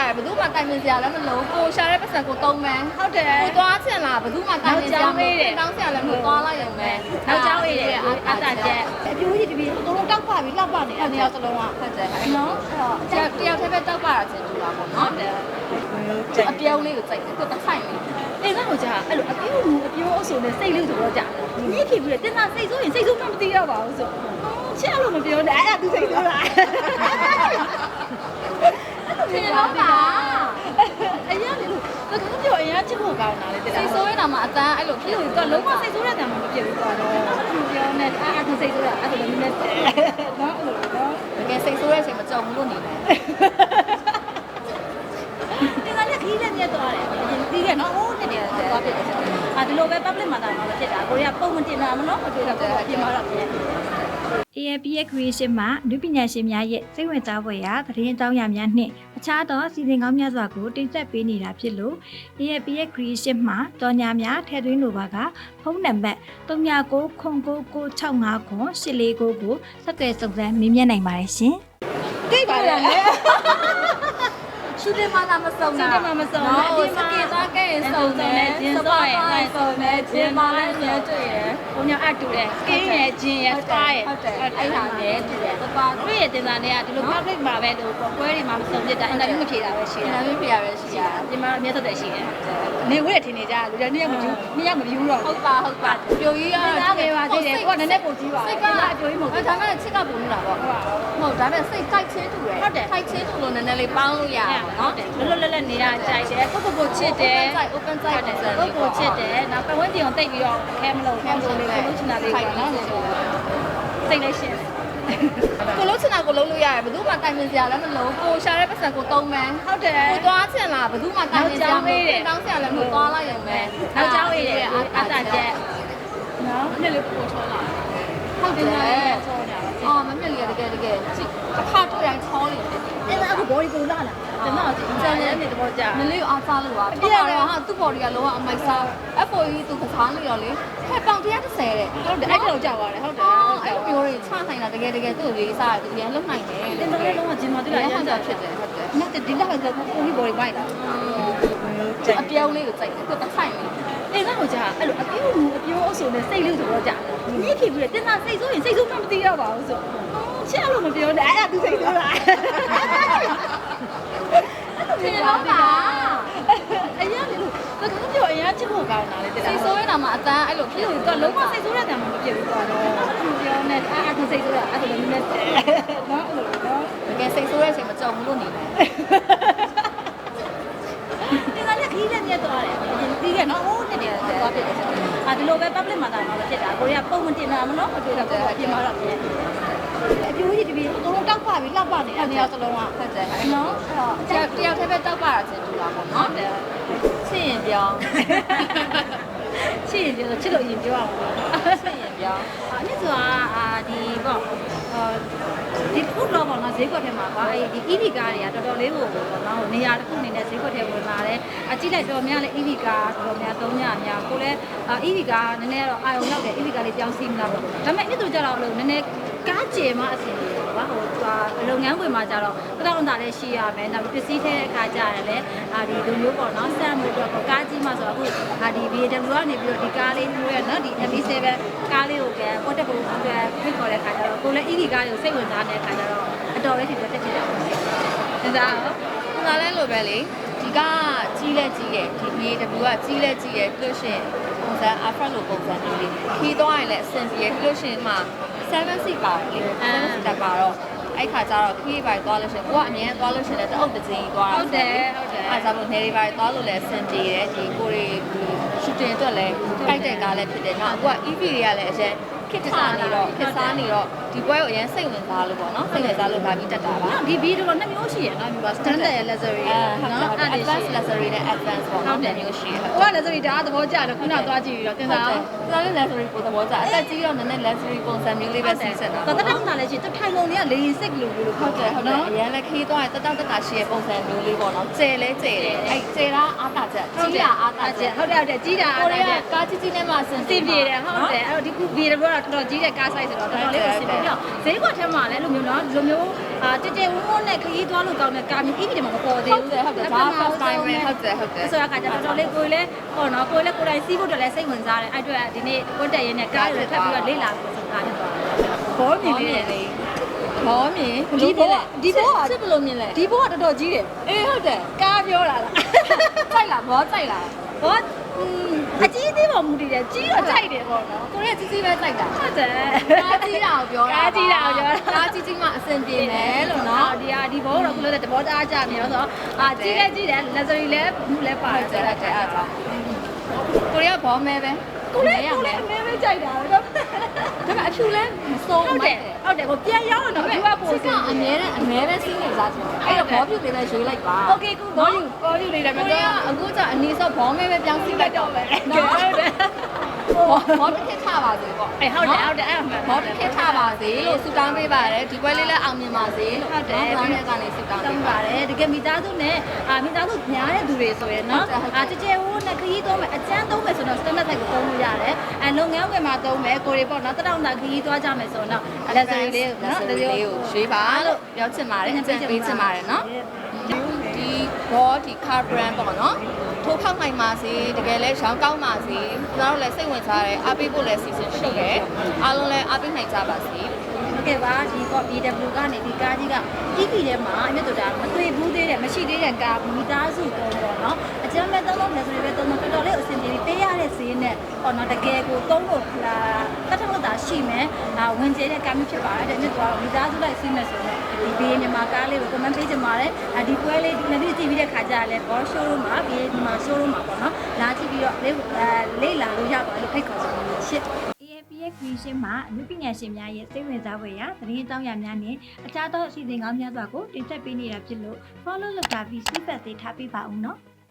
ရတယ်ဘယ်သူမှတိုင်ပင်စရာလည်းမလိုကိုရှာတဲ့ပတ်စံကိုတုံးမယ်ဟုတ်တယ်ကိုသွားချင်လားဘယ်သူမှတိုင်ပင်စရာမလိုတောင်းစရာလည်းမလိုသွားလိုက်ရုံပဲနောက်ကြောင်းရည်တယ်အတာချက်အပြိုးကြီးတပီအကုန်လုံးတောက်ပါပြီးလောက်ပါနေအဲ့ဒီရောက်စလုံးကဟုတ်တယ်နော်အဲ့တော့တယောက်တယောက်တည်းပဲတောက်ပါတာချင်းတူတာပေါ့နော်တယ်အပြုံးလေးကိုစိုက်တယ်ကိုတစ်ဆိုင်လေးတင်သားကိုကြာအဲ့လိုအပြိုးမူအပြိုးအုပ်စုနဲ့စိတ်လေးဆိုတော့ကြာညစ်ဖြစ်ပြီးတော့တင်သားစိတ်ဆိုးရင်စိတ်ဆိုးမှမသိတော့ပါဘူးဆိုချစ်လို့မပြောနဲ့အဲ့ဒါသူစိတ်ဆိုးတာ ထင်တော့ပါအရင်ကလို့တကယ်ပြောအရင်ချစ်ဖို့ကောင်းတာလေတင်စိသားတ်ဆိုးနေတာမှအတန်းအဲ့လိုဖြစ်ဒီလို့တော့လုံးဝစိတ်ဆိုးတဲ့တံမှမဖြစ်ဘူးတော့တော့ပြောနေအဲ့ဒါသူစိတ်ဆိုးတာအဲ့ဒါလည်းနည်းနည်းနော်အဲ့လိုနော်တကယ်စိတ်ဆိုးတဲ့အချိန်မကြုံဘူးလို့နေတယ်တင်သားလည်းခီးလည်းမြတ်သွားတယ်ပြီးခဲ့နော်ဟိုးနေတယ်သွားဖြစ်တယ်အာဒီလိုပဲ public မှာတာမှာဖြစ်တာကိုရီးယားပုံမတင်တာမနော်အတွေ့အကြုံပြင်မှာတော့ပြင် AAP ရဲ့ creation မှာလူပညာရှင်များရဲ့စိတ်ဝင်စားဖွယ်ရာသတင်းအကြောင်းအရာများနှင့်အခြားသောစီစဉ်ကောင်းများစွာကိုတင်ဆက်ပေးနေတာဖြစ်လို့ AAP ရဲ့ creation မှာတော်ညာများထည့်သွင်းလိုပါကဖုန်းနံပါတ်399965ခွန်849ကိုဆက်သွယ်စုံစမ်းမေးမြန်းနိုင်ပါတယ်ရှင်။တိတ်ပါလေ ရှူတင်မှာလာမစုံရှူတင်မှာမစုံဘူးနော်အပြင်စမှာကင်သားခဲ့ရင်စုံတယ်ဂျင်းစောရယ်စပါးစုံတယ်ဂျင်းမာလည်းမြဲတွေ့ရယ်ဘုံညာအတူတယ်ကင်းရယ်ဂျင်းရယ်စပါးရယ်ဟုတ်တယ်အဲ့ဟာမြဲတွေ့ရယ်စပါးတွေ့ရတင်တာနဲ့ကဒီလို public မှာပဲလို့ပွဲတွေမှာမစုံဖြစ်တာအင်တာဗျူးမဖြေတာပဲရှိဒီတာနာမည်ပြရပဲရှိရဒီမှာအမြဲသက်သက်ရှိတယ်နေဝဲထင်နေကြလူတွေနှစ်ယောက်မယူနှစ်ယောက်မယူတော့ဟုတ်ပါဟုတ်ပါပြိုကြီးကသားပဲပါသေးတယ်ကိုကနည်းနည်းပိုကြည့်ပါစိတ်ကအပြိုကြီးမဟုတ်အဲ့ဒါမှချစ်ကပုံနေတာပေါ့ဟုတ်ဒါပေမဲ့စိတ်ကြိုက်ချင်းတူတယ်ဟုတ်တယ်ကြိုက်ချင်းတူလို့နည်းနည်းလေးပေါင်းလို့ရအောင်ဟုနော်တ်တယ်လွတ်လွတ်လပ်လပ်နေတာကြိုက်တယ်ကိုကိုကိုချစ်တယ် open side open side ပုံစံကိုလေးကိုချစ်တယ်နောက်ပတ်ဝန်းကျင်ကိုတိတ်ပြီးတော့ခဲမလို့ခဲမလို့လေးကိုလို့ချင်တာလေးပေါ့နော်စိတ်လေးရှင်းကိုလုံးချင်တာကိုလုံးလို့ရတယ်ဘယ်သူမှတိုင်ပင်စရာလည်းမလိုကိုရှာတဲ့ပတ်စံကိုတုံးမယ်ဟုတ်တယ်ကိုသွားချင်လားဘယ်သူမှတိုင်ပင်စရာမလိုတောင်းစရာလည်းမလိုသွားလိုက်ရုံပဲနောက်ကြောင်းရည်တယ်အတာချက်နော်နှစ်လေးပို့ချောလာ ဟုတ်တယ်ဆောနေတာပါအော်မမြက်လေးတကယ်တကယ်ချစ်အခါတွေ့တိုင်းချောနေတယ်အဲ့ဒါအခု body ပုံလာလားကျွန်တော်ကျန်တဲ့နေတော့ကြာမလေးအားစားလို့ပါပြရတယ်ဟာသူ့ body ကလောကအမိုက်စား FOE သူကစားနေရောလေဟဲ့ပေါင်130တဲ့ဟုတ်တယ်အဲ့တော့ကြာပါတယ်ဟုတ်တယ်အော်အဲ့လိုမျိုးတွေချနိုင်တာတကယ်တကယ်သူ့လေးစားတယ်သူပြန်လုံနိုင်တယ်တင်တော့လည်းလုံးဝဂျင်မာတူလာရဟမ်းန်ကြတာဖြဖြစ်စ်တတယ်ယ်ဟုတ်တယ်။နောက်ဒီလောက်ကတော့ကိုကြီး body ဘိုက်တာ အပြုံးလေးကိုစိုက်တယ်ကိုတစ်ဆိုင်လေး။တင်တော့ကြာအဲ့လိုအပြိုးမူအပြိုးအုပ်စုနဲ့စိတ်လေးဆိုတော့ကြာညစ်ဖြစ်ပြီးတော့တင်သားစိတ်ဆိုးရင်စိတ်ဆိုးမှမသိတော့ပါဘူးဆို။ချစ်လို့မပြောနဲ့အဲ့ဒါသူစိတ်ဆိုးတာ။ထင်တော့ပါအရင်ကလို့တကယ်ပြောအရင်ချစ်ဖို့ကောင်းတာလေတင်စိတ်ဆိုးနေတာမှအတန်းအဲ့လိုဖြစ်ဒီလို့တော့လုံးဝစိတ်ဆိုးတဲ့တံမှမဖြစ်ဘူးတော့တော့ပြောနေအဲ့ဒါသူစိတ်ဆိုးတာအဲ့ဒါလည်းနည်းနည်းနော်အဲ့လိုနော်တကယ်စိတ်ဆိုးတဲ့အချိန်မကြုံဘူးလို့နေတယ်တင် သားလည်းခီးလည်းမြတ်သွားတယ်ပြီးခဲ့နော်ဟိုးနေတယ်သွားဖြစ်တယ်အာဒီလိုပဲ public မှာတာမှာဖြစ်တာကိုရီးယားပုံမတင်တာမနော်အတွေ့အကြုံပြင်မှာတော့ပြင်အပြိုးကြီးတပီအကုန်လုံးတောက်ပါပြီးလောက်ပါနေအဲ့ဒီရောက်စလုံးကဟုတ်တယ်နော်အဲ့တော့တယောက်တယောက်တည်းပဲတောက်ပါတာချင်းတူတာပေါ့နော်ချစ်ရင်ပြောင်းချစ်ရင်ပြောချစ်လို့ရင်ပြောအောင်ချစ်ရင်ပြောင်းအနည်းဆိုတာအာဒီပေါ့အာ ဒီခုတော့ပေါ့နော်ဈေးကွက်ထဲမှာပါအဲဒီ EV ကားတွေကတော်တော်လေးကိုပေါ့နော်နေရာတစ်ခုအနေနဲ့ဈေးကွက်ထဲဝင်လာတယ်အကြည့်လိုက်တော်များလဲ EV ကားတော်တော်များသုံးညများကိုလည်း EV ကားနည်းနည်းတော့အာရုံလောက်တယ် EV ကားလေးပြောင်းစီးမလားပေါ့ဒါပေမဲ့အဲ့တို့ကြတော့လို့နည်းနည်းကားကျေမအစီအစဉ်ပေါ့ကွာဟို လုပ်ငန်းခွင်မှာကြတော့တောင်းတာလည်းရှိရမယ်နောက်ပစ္စည်းထဲတဲ့အခါကြရတယ်လေအာဒီလိုမျိုးပေါ့နော်စမ်းမှုတော့ကားကြီးမှဆိုတော့အခုအာဒီ BMW ကနေပြီးတော့ဒီကားလေးမျိုးရနော်ဒီ MB7 ကားလေးကိုကပေါ်တက်ဖို့အတွက်ဖိတ်ခေါ်တဲ့အခါကျတော့ကိုလည်း EV ကားလေးကိုစိတ်ဝင်စားတဲ့အခါကျတော့အတော်လေးထိတက်ဖြစ်တာပေါ့။ဒါတော့ငါလည်းလိုပဲလေဒီကကြီးလဲကြီးတယ်ဒီ BAW ကကြီးလဲကြီးတယ်ပြီးလို့ရှိရင်ပုံစံ afro လိုပုံစံမျိုးလေးခီးသွားရင်လည်းအဆင်ပြေပြီးလို့ရှိရင်မှ 7 seat ပါလေ7 seat တက်ပါတော့အဲ့ခါကျတော့ခီးပါသွားလို့ရှိရင်ကိုကအမြဲသွားလို့ရှိရင်လည်းတအုပ်တစ်ချင်းကြီးသွားတာဟုတ်တယ်ဟုတ်တယ်အားကြောင့်မို့နေရီပါသွားလို့လည်းအဆင်ပြေတယ်ဒီကိုရီရှူတင်အတွက်လည်းခိုက်တဲ့ကားလည်းဖြစ်တယ်နော်အခုက EV တွေကလည်းအရင်ခစ်ထားနေတော့ခစ်စားနေတော့ဒီပွဲကိုအရင်စိတ်ဝင်စားလို့ပေါ့နော်စိတ်ဝင်စားလို့ဒါပြီးတက်တာပါဒီဗီဒီယိုတော့နှစ်မျိုးရှိရနော်ဒီပါ standard ရဲ့ luxury အဲနော်ဟုတ်တယ် advanced luxury နဲ့ advanced ပေါ့နော်နှစ်မျိုးရှိတယ်ဟိုက luxury ဒါသဘောကျတယ်ခုနသွားကြည့်ပြီးတော့တင်ဟုတ်စားတယ် ဒါလည်း luxury ပုံသဘောကျအသက်ကြီးတော့နည်းနည်း luxury ပုံစံမျိုးလေးပဲစီးစက်တာတော့တက်တက်တာလည်းရှိတက်ထိုင်ကုန်တွေကလေရင်စိတ်လို့လို့ဟုတ်တယ်ဟုတ်တယ်အရင်လည်းခီးသွားရင်တက်တောက်တက်တာရှိတဲ့ပုံစံမျိုးလေးပေါ့နော်ကျဲလဲကျဲတယ်အဲကျဲတာအားတာချက်ကြီးတာအားတာချက်ဟုတ်တယ်ဟုတ်တယ်ကြီးတာကိုအားရီးတယားယ်ကားကြီးကြီးနဲ့မှအဆင်စင်ပြေတယ်ဟုတ်တယ်အဲ့တော့ဒီခုဗီဒီယိုကတော့တော်တော်ကြီးတဲ့ကား size ဆိုတော့တော်တော်လေးကိုစင်ပြေပြီးတော့ဈေးကွက်ထဲမှာလည်းလိုမျိုးနော်ဒီလိုမျိုးအာကြဲကြဲဝန်းဝန်းနဲ့ခရီးသွားလို့ကောင်းတဲ့ကာမျိုးအီးတွေမှာမပေါ်သေးဟုတ်ဘူးတယ်ဟုတ်တယ်ဒါ first time ပဲဟုတ်တယ်ဟုတ်တယ်ဆိုတော့ကကြတော့တော်လေးကိုယ်လည်းဟောနော်ကိုယ်လည်းကိုယ်တိုင်စီးဖို့တော့လည်းစိတ်ဝင်စားတယ်အဲ့အတွက်ဒီနေ့ဝတ်တက်ရင်းနဲ့ကားတွေထပ်ပြီးတော့လေ့လာဖို့ဆိုတာဖြစ်သွားတယ်ဘောမြင်လေးတယ်ဘောမြင်ဒီဘောဒီဘောချစ်ဘလို့မြင်လဲဒီဘောကတော်တော်ကြီးတယ်အေးဟုတ်တယ်ကားပြောတာလားကြိုက်လားဘောကြိုက်လားဘောအကြီးသေးပေါ်မူတည်တယ်ကြီးတော့ကြိုက်တယ်ပေါ့နော်ကိုရီးယားကြီးကြီးပဲကြိုက်တာဟုတ်တယ်ကားကြီးတာကိုပြောတာကားကြီးတာကိုပြောတာကားကြီးကြီးမှအဆင်ပြေမယ်လို့နော်ဒီဟာဒီဘောတော့ခုလို့တဲ့တဘောသားကြနေတော့ဆိုအာကြီးလည်းကြီးတယ် luxury လည်းဘူးလည်းပါဟုတ်တယ်ဟုတ်တယ်အဲ့ဒါကိုရီးယားဘောမဲပဲ ကိုလည်း ရ ကို မ လည်း ယ် အမဲမဲကြိုက်တာတော့ ဒါပေမဲ့အဖြူလဲမစိုး ဟုတ်တယ်ဟုတ်တယ်ကိုပြန်ရောက်တော့ဒီကပို့ စစ်ကအမြဲတမ်းအမြဲတမ်းစီးနေစားချင်တယ်အဲ့တော့ဘောဖြူလေးပဲရွေးလိုက်ပါ โอเคကိုဘောယူဘောယူနေတယ် ကို မ ရီး တော် ယားအခုကျအနီးဆုံးဘောမဲပဲပြောင်းစီးလိုက်တော့ပဲ နော်ဟုတ်တယ် ဘောဘောတစ်ခက်ချပါစေပေါ့အေးဟုတ်တယ်ဟုတ်တယ်အဲ့ဒါမှန်ဘောတစ်ခက်ချပါစေလို့ဆုတောင်းပေးပါတယ်ဒီပွဲလေးလည်းအောင်မြင်ပါစေလို့ဟုတ်တယ်ဘောင်းနဲ့ကနေဆုတောင်းတောပေးင်းပါပါတယ်တကယ်မိသားစုနဲ့အာမိသားစုများတဲ့သူတွေဆိုရင်နော်ဟုတ်တယ်ဟုတ်တယ်အာကြကြဝိုးနဲ့ခရီးသုံးမယ်အကျန်းသုံးမယ်ဆိုတော့ standard size ကိုသုံးလို့ရတယ်အဲလုပ်ငန်းဝင်မှာသုံးမယ်ကိုရီပေါ့နော်တတောင်တာခရီးသွားကြမယ်ဆိုတော့ luxury လေးကိုနော် luxury လေးကိုရွေးပါလို့ပြောချင်ပါတယ်အကြံပေးချင်ပါတယ်နော်ဒီဘောဒီ car brand ပေါ့နော် ထိုးဖောက်နိုင်ပါစေတကယ်လဲရောင်းကောင်းပါစေကျွန်တော်တို့လည်းစိတ်ဝင်စားတယ်အားပေးဖို့လည်းစီစဉ်ရှိတယ်အားလုံးလည်းအားပေးနိုင်ကြပါစေ ဟုတ်ကဲ့ပါဒီပေါ့ BW ကနေဒီကားကြီးက EV ထဲမှာအမြတ်တို့တာမတွေ့ဘူးသေးတယ်မရှိသေးတဲ့ကားမိသားစုတုံးပေါ့နော်အကျမ်းမဲ့သုံးလို့လည်းဆိုရင်ပဲသုံးလို့တော်တော်လေးအဆင်ပြေပြီးပေးရတဲ့ဈေးနဲ့ပေါ့နော်တကယ်ကိုသုံးလို့လာတတ်ထမတာရှိမယ်ဒါဝင်ကျဲတဲ့ကားမျိုးဖြစ်ပါတယ်တဲ့မြတ်တို့မိသားစုလိုက်စီးမယ်ဆိုတော့ဒီဘေးမြန်မာကားလေးကို comment ပေးချင်ပါတယ်ဒီပွဲလေးဒီနေ့ကြည့်ပြီးတဲ့ခါကျတော့လည်းဘော showroom မှာဘေးဒီမှာ showroom မှာပေါ့နော်လာကြည့်ပြီးတော့လေးလေးလာလို့ရပါတယ်လို့ဖိတ်ခေါ်ချင်ပါတယ်ရှစ် AFPX Creation မှာအမှုပညာရှင်များရဲ့စိတ်ဝင်စားဖွယ်ရာသတင်းအကြောင်းအရာများနဲ့အခြားသောအစီအစဉ်ကောင်းများစွာကိုတင်ဆက်ပေးနေတာဖြစ်လို့ follow လုပ်တာပြီး feedback တွေထားပေးပါဦးနော်။